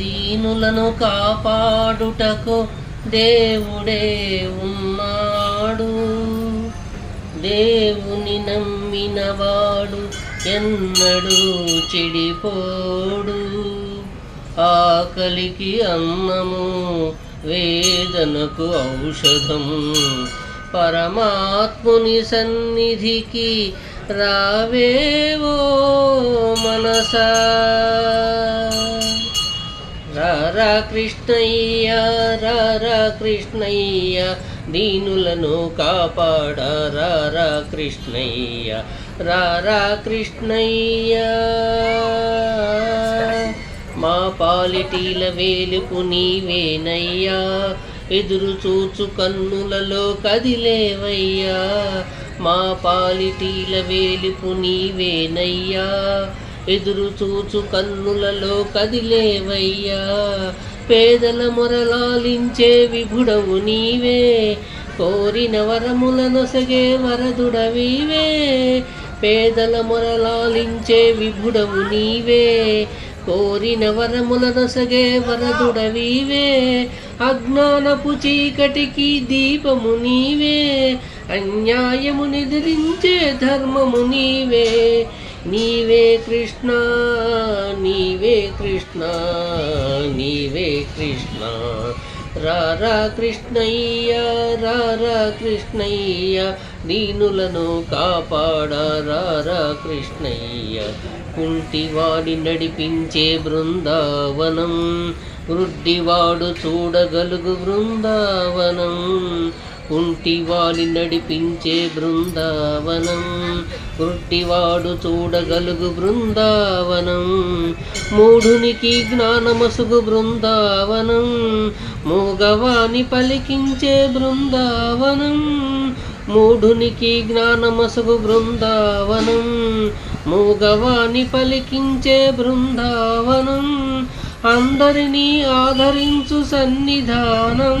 దీనులను కాపాడుటకు దేవుడే ఉన్నాడు. దేవుని నమ్మినవాడు ఎన్నడూ చెడిపోడు. ఆకలికి అన్నము వేదనకు ఔషధము పరమాత్ముని సన్నిధికి రావేవో మనసా? రారా కృష్ణయ్య రారా కృష్ణయ్య దీనులను కాపాడ రారా కృష్ణయ్య రారా కృష్ణయ్య మా పాలిటీల వేలుపు నీవేనయ్యా ఎదురు చూచు కన్నులలో కదిలేవయ్యా. మా పాలిటీల వేలుపు నీవేనయ్యా ఎదురు చూచు కన్నులలో కదిలేవయ్యా. పేదల మొరలాలించే విభుడవు నీవే. కోరిన వరముల నొసగే వరదుడవీవే. పేదల మొరలాలించే విభుడవు నీవే. కోరిన వరముల నొసగే వరదుడవీవే. అజ్ఞానపు చీకటికి దీపము నీవే. అన్యాయము నిద్రించే ధర్మము నీవే. నీవే కృష్ణ నీవే కృష్ణ నీవే కృష్ణ. రారా కృష్ణయ్య రారా కృష్ణయ్య దీనులను కాపాడ రారా కృష్ణయ్య. కుంటివాడి నడిపించే బృందావనం వృద్ధివాడు చూడగలుగు బృందావనం. కుంటివాడి నడిపించే బృందావనం వృట్టివాడు చూడగలుగు బృందావనం మూఢునికి జ్ఞానమసుగు బృందావనం మూగవాని పలికించే బృందావనం మూఢునికి జ్ఞానమసుగు బృందావనం మూగవాని పలికించే బృందావనం అందరినీ ఆదరించు సన్నిధానం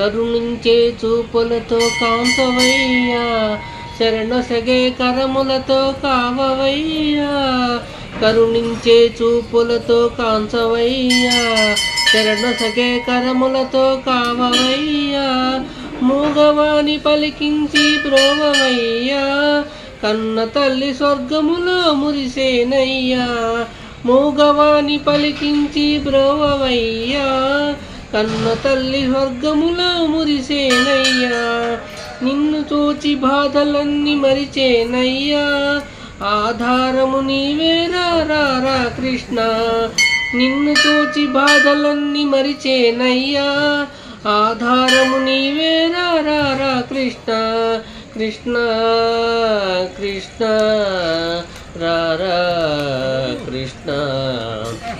కరుణించే చూపులతో కాంసవయ్యా శరణసగే కరములతో కావవయ్యా. కరుణించే చూపులతో కాంచవయ్యా శరణసగే కరములతో కావవయ్యా. మూగవాణి పలికించి ప్రోమవయ్యా కన్న తల్లి స్వర్గములో మురిసేనయ్యా. మూగవాణి పలికించి బ్రోవవయ్యా కన్న తల్లి స్వర్గముల మురిసేనయ్యా. నిన్ను చూచి బాధలన్నీ మరిచేనయ్యా. ఆధారము నీవేరా రా కృష్ణ. నిన్ను చూచి బాధలన్నీ మరిచేనయ్యా. ఆధారము నీవేరా రా కృష్ణ. కృష్ణ కృష్ణ రారా కృష్ణ.